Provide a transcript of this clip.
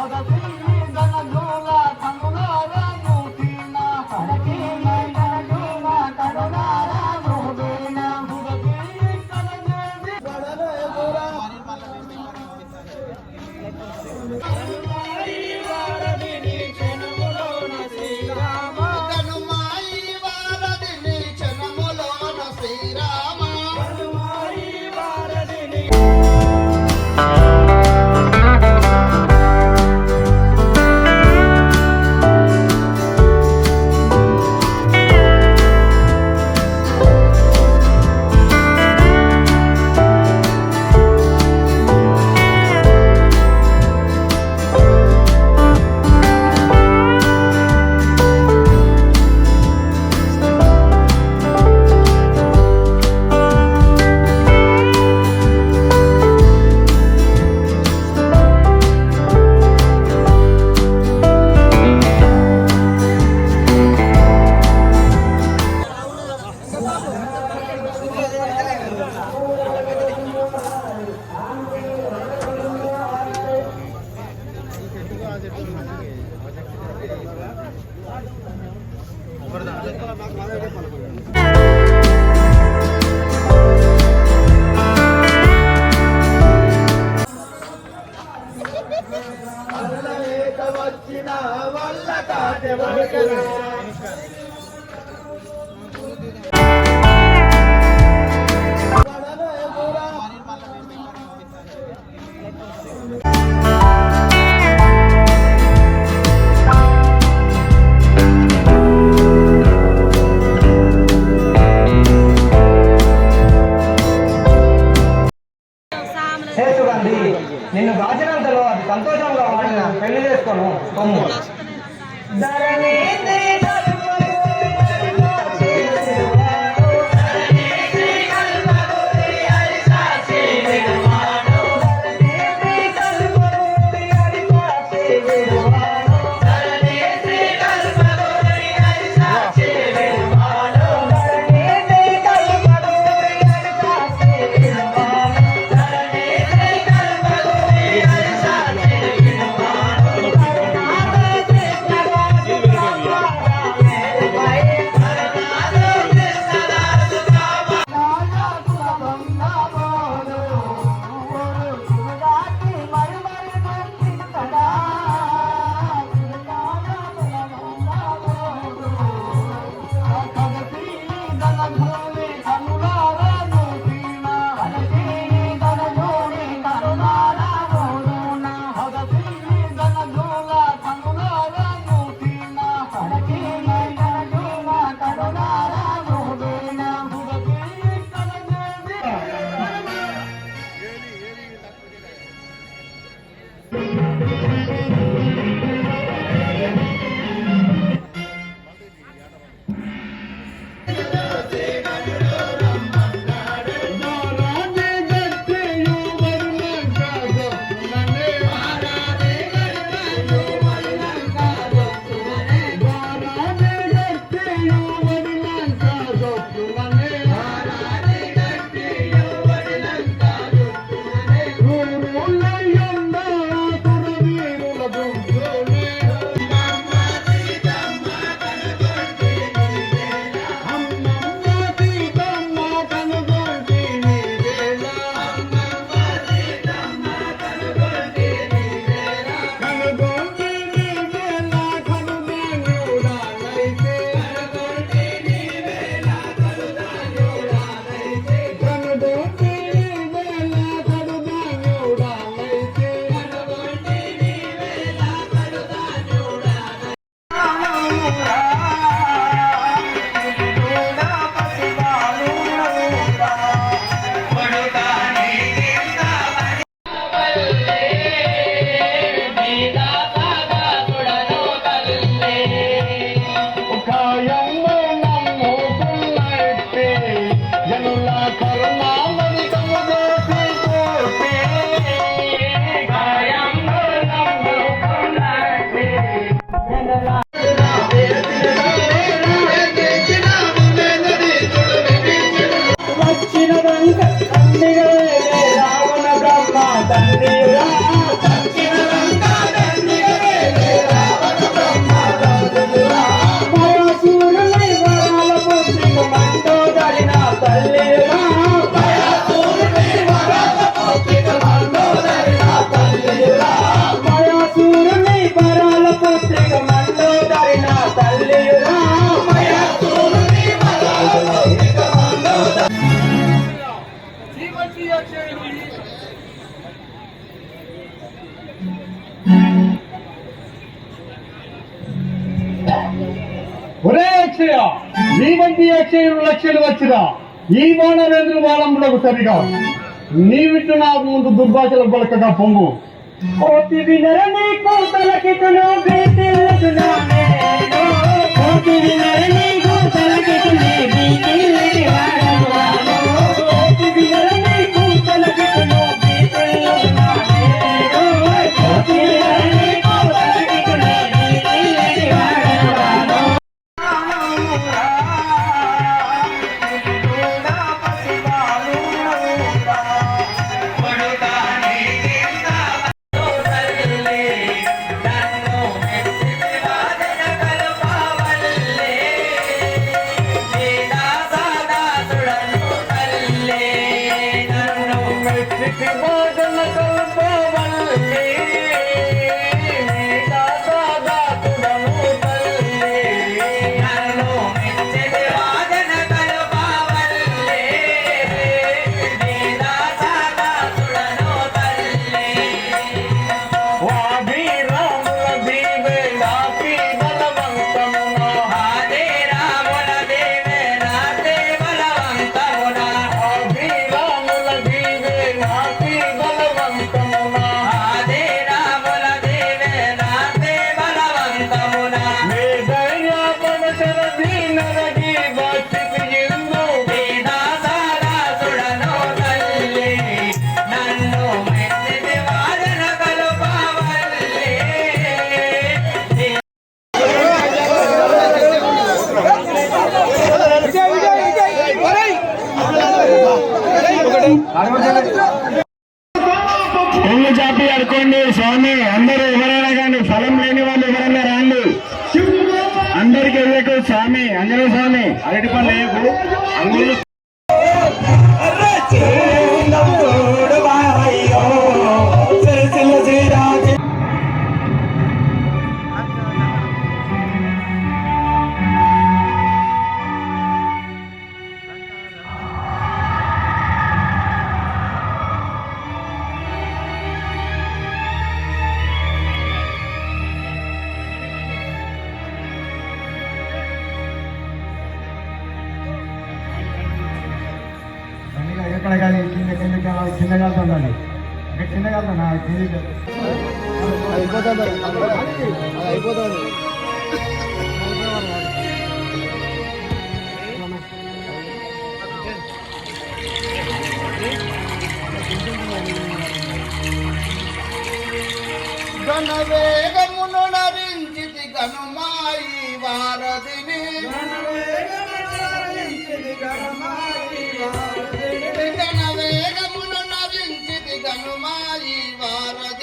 Roda, vem. హే నిన్ను గాచినంతలో అది సంతోషంగా వాడిన పెళ్ళి చేసుకోను. కొమ్ము ఒరే అక్షయ నీ వంటి అక్షయం లక్ష్యాలు వచ్చిరా ఈ బాణవేంద్ర బాలంలో సరిగా. నీ విట్టు నా ముందు దుర్భాషలు పలకగా పొంగు. కోటి కోతలకి ఒళ్ళు చాపి అడుకోండి స్వామి. అందరూ ఎవరైనా కానీ ఫలం లేని వాళ్ళు ఎవరైనా రాండి. అందరికి వెళ్ళకు స్వామి అంజనేయ స్వామి. అరటి పళ్ళు కాలుతుందండి కింద కాలుతున్నా అయిపోతుంది అయిపోతుంది నరించితి గనుమాయి వారధిని. ఘనవేగమును నరించితి గనుమాయి